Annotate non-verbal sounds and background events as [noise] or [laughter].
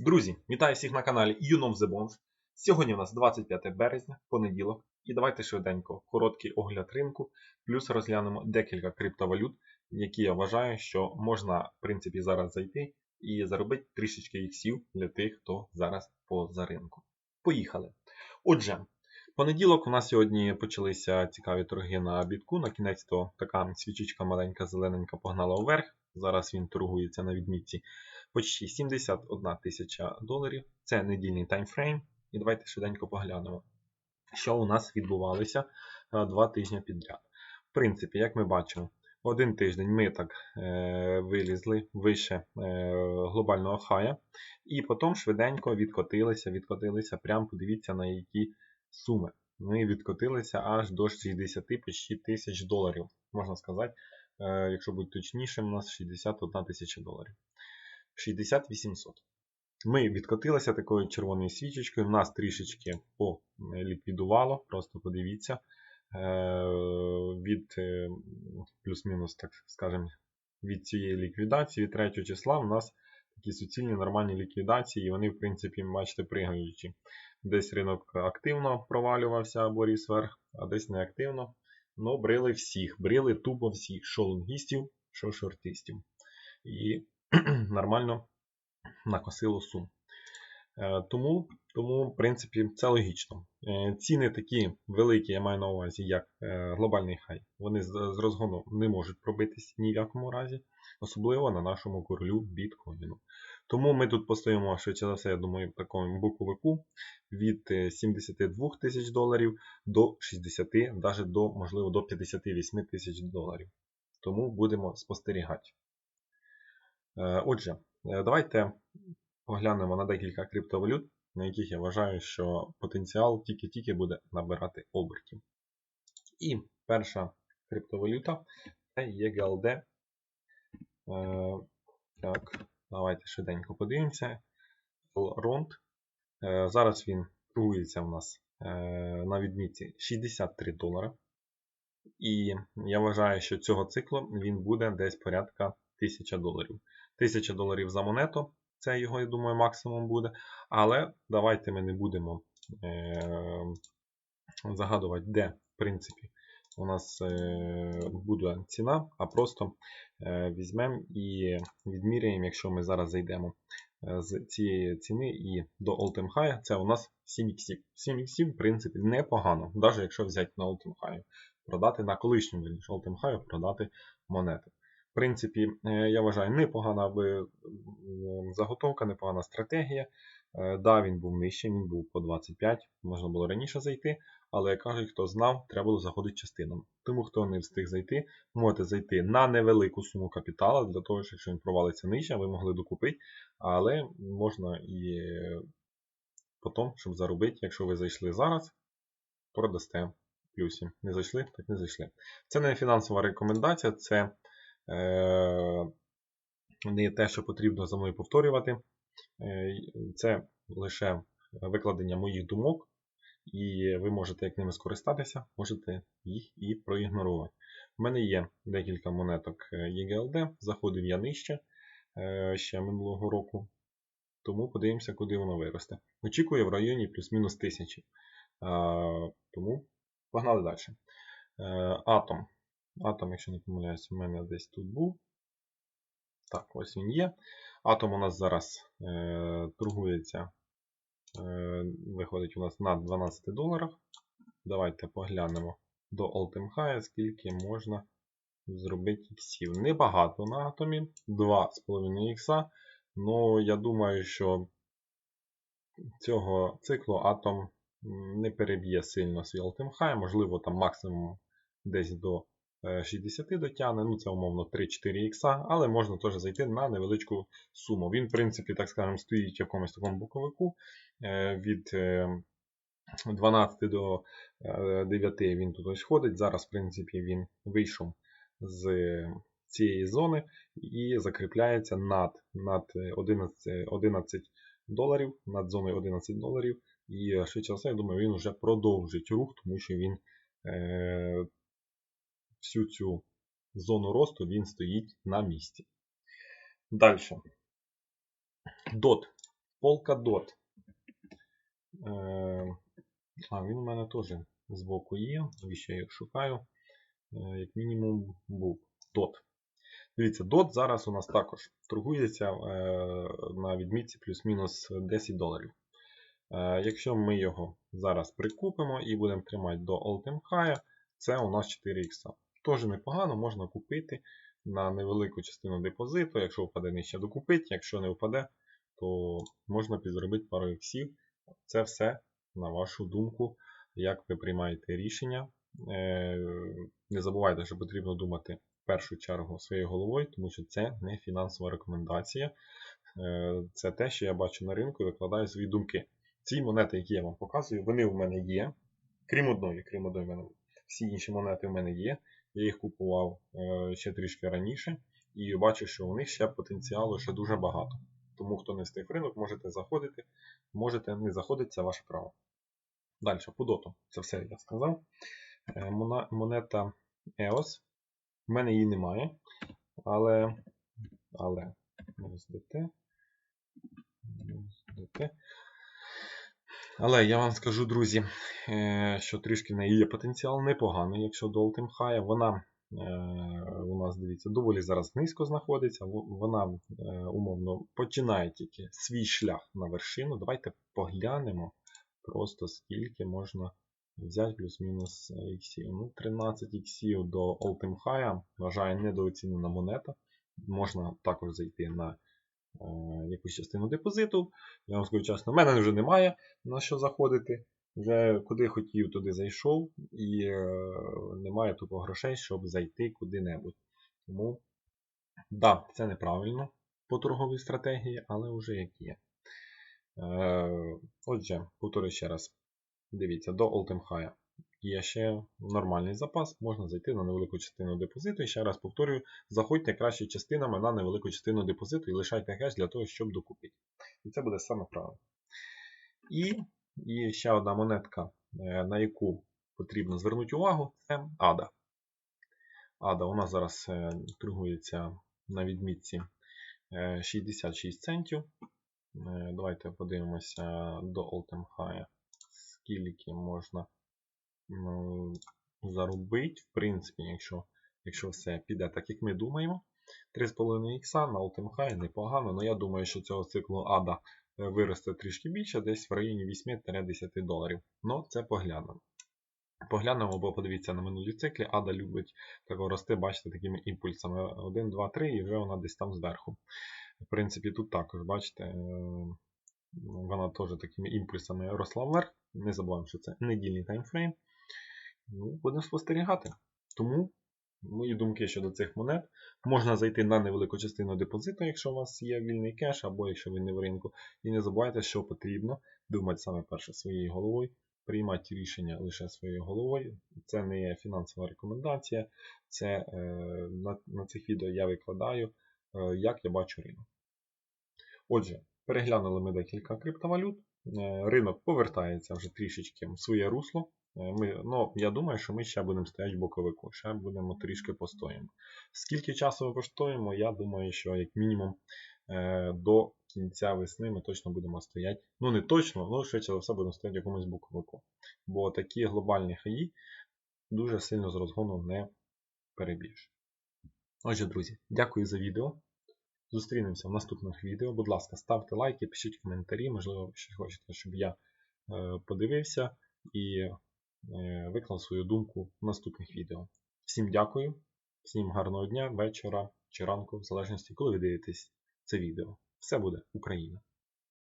Друзі, вітаю всіх на каналі Юном The Bonds. Сьогодні у нас 25 березня, понеділок, і давайте швиденько короткий огляд ринку, плюс розглянемо декілька криптовалют, які я вважаю, що можна в принципі зараз зайти і заробити трішечки іксів для тих, хто зараз поза ринку. Поїхали. Отже, понеділок у нас сьогодні почалися цікаві торги на бітку. На кінець то така свічечка маленька, зелененька погнала вверх. Зараз він торгується на відмітці почти 71 тисяча доларів. Це недільний таймфрейм. І давайте швиденько поглянемо, що у нас відбувалося е, два тижні підряд. В принципі, як ми бачимо, один тиждень ми так е, вилізли вище е, глобального хая, і потім швиденько відкотилися, відкотилися, прямо подивіться на які суми. Ми відкотилися аж до 60 почти тисяч доларів. Можна сказати, е, якщо бути точнішим, у нас 61 тисяча доларів. 60 800. Ми відкотилися такою червоною свічечкою, нас трішечки поліквідувало, просто подивіться. Е, від е, плюс-мінус, так скажемо, від цієї ліквідації, від 3 числа, у нас такі суцільні нормальні ліквідації, і вони, в принципі, бачите, пригаючі. Десь ринок активно провалювався або ріс вверх, а десь неактивно. Ну, брили всіх, брили тупо всіх, що лонгістів, що шортистів. І [clears throat] нормально накосило сум. Е, тому, тому, в принципі, це логічно. Е, ціни такі великі, я маю на увазі, як е, глобальний хай, вони з розгону не можуть пробитись ні в якому разі, особливо на нашому королю біткоїну. Тому ми тут постоїмо, швидше за все, я думаю, в такому буковику від 72 тисяч доларів до 60, навіть до, можливо, до 58 тисяч доларів. Тому будемо спостерігати. Е, отже, е, давайте поглянемо на декілька криптовалют, на яких я вважаю, що потенціал тільки-тільки буде набирати обертів. І перша криптовалюта це EGLD. Е, так, давайте швиденько подивимося. ROND. Зараз він торгується у нас на відмітці 63 долари. І я вважаю, що цього циклу він буде десь порядка 1000 доларів. 1000 доларів за монету. Це його, я думаю, максимум буде. Але давайте ми не будемо е, загадувати, де, в принципі, у нас е, буде ціна, а просто е, візьмемо і відміряємо, якщо ми зараз зайдемо е, з цієї ціни і до All-Time High, це у нас 7 іксів. 7 іксів, в принципі, непогано, навіть якщо взяти на All-Time High, продати на колишньому All-Time High, продати монети принципі, е, я вважаю, непогана заготовка, непогана стратегія. Е, да, він був нижчий, він був по 25, можна було раніше зайти, але як кажуть, хто знав, треба було заходити частинами. Тому, хто не встиг зайти, можете зайти на невелику суму капіталу, для того, що якщо він провалиться нижче, ви могли докупити, але можна і потім, щоб заробити, якщо ви зайшли зараз, продасте плюсі. Не зайшли, так не зайшли. Це не фінансова рекомендація, це не те, що потрібно за мною повторювати. Е, це лише викладення моїх думок, і ви можете як ними скористатися, можете їх і проігнорувати. У мене є декілька монеток EGLD, заходив я нижче е, ще минулого року. Тому подивимося, куди воно виросте. Очікую в районі плюс-мінус 1000. Тому погнали далі. Атом. Атом, якщо не помиляюсь, у мене десь тут був. Так, ось він є. Атом у нас зараз е, торгується, е, виходить у нас на 12 доларах. Давайте поглянемо до All-Time High, скільки можна зробити іксів. Небагато на атомі, 2,5 ікса. Ну, я думаю, що цього циклу атом не переб'є сильно свій All-Time High, можливо, там максимум десь до 60 е, дотягне, ну це умовно 3-4 ікса, але можна теж зайти на невеличку суму. Він, в принципі, так скажемо, стоїть в якомусь такому боковику. Е, від 12 е, до 9 він тут ось ходить. Зараз, в принципі, він вийшов з цієї зони і закріпляється над над 11 11 доларів, над зоною 11 доларів. І швидше все, я думаю, він вже продовжить рух, тому що він всю цю зону росту він стоїть на місці. Далі. DOT. Polkadot. Е, а, він у мене теж збоку є. Навіщо я їх шукаю? Е, як мінімум був DOT. Дивіться, DOT зараз у нас також торгується е, на відмітці плюс-мінус 10 доларів. Якщо ми його зараз прикупимо і будемо тримати до All-Time High, це у нас 4 х Теж непогано, можна купити на невелику частину депозиту. Якщо впаде нижче докупити, якщо не впаде, то можна підзробити пару іксів. Це все, на вашу думку, як ви приймаєте рішення. Е, не забувайте, що потрібно думати в першу чергу своєю головою, тому що це не фінансова рекомендація. Е, це те, що я бачу на ринку і викладаю свої думки. Ці монети, які я вам показую, вони в мене є. Крім одної, крім одної, мене всі інші монети в мене є. Я їх купував е, ще трішки раніше і бачу, що у них ще потенціалу ще дуже багато. Тому, хто не встиг в ринок, можете заходити, можете не заходити, це ваше право. Далі, по доту. Це все я сказав. Е, монета EOS. У мене її немає. Але. Але. USDT. USDT. Але я вам скажу, друзі, е, що трішки неї є потенціал непоганий, якщо до Ultim High. Вона е, у нас, дивіться, доволі зараз низько знаходиться. Вона умовно починає тільки свій шлях на вершину. Давайте поглянемо просто скільки можна взяти плюс-мінус іксів. Ну, 13 іксів до All-Time High, вважаю, недооцінена монета. Можна також зайти на е, якусь частину депозиту. Я вам скажу чесно, в мене вже немає на що заходити. Вже куди хотів, туди зайшов, і е, немає тупо грошей, щоб зайти куди-небудь. Тому, да, це неправильно по торговій стратегії, але вже як є. Е, отже, повторюю ще раз. Дивіться, до All-Time High є ще нормальний запас, можна зайти на невелику частину депозиту. І ще раз повторюю, заходьте краще частинами на невелику частину депозиту і лишайте кеш для того, щоб докупити. І це буде саме правильно. І, і ще одна монетка, е, на яку потрібно звернути увагу, це ADA. ADA у нас зараз е, торгується на відмітці 66 центів. Е, давайте подивимося до All-Time High, скільки можна заробити. В принципі, якщо якщо все піде так, як ми думаємо. 3,5 ікса на All-Time High непогано, але я думаю, що цього циклу ADA е, виросте трішки більше, десь в районі 8-10 доларів. Ну, це поглянемо. Поглянемо, бо подивіться на минулі циклі. Ада любить так рости, бачите, такими імпульсами. 1, 2, 3, і вже вона десь там зверху. В принципі, тут також, бачите, е, вона теж такими імпульсами росла вверх. Не забуваємо, що це недільний таймфрейм. Ну, Будемо спостерігати. Тому мої думки щодо цих монет. Можна зайти на невелику частину депозиту, якщо у вас є вільний кеш, або якщо ви не в ринку. І не забувайте, що потрібно думати саме перше своєю головою, приймати рішення лише своєю головою. Це не є фінансова рекомендація. Це е, на, на цих відео я викладаю. Е, як я бачу ринок. Отже, переглянули ми декілька криптовалют. Е, ринок повертається вже трішечки в своє русло. Е, ми, ну, Я думаю, що ми ще будемо стояти боковику, ще будемо трішки постоїмо. Скільки часу ми постоїмо, я думаю, що як мінімум до кінця весни ми точно будемо стояти. Ну, не точно, але швидше за все будемо стояти в якомусь боковику. Бо такі глобальні хаї дуже сильно з розгону не перебіж. Отже, друзі, дякую за відео. Зустрінемося в наступних відео. Будь ласка, ставте лайки, пишіть коментарі, можливо, що хочете, щоб я е, подивився і е, виклав свою думку в наступних відео. Всім дякую, всім гарного дня, вечора чи ранку, в залежності, коли ви дивитесь це відео. Все буде Україна!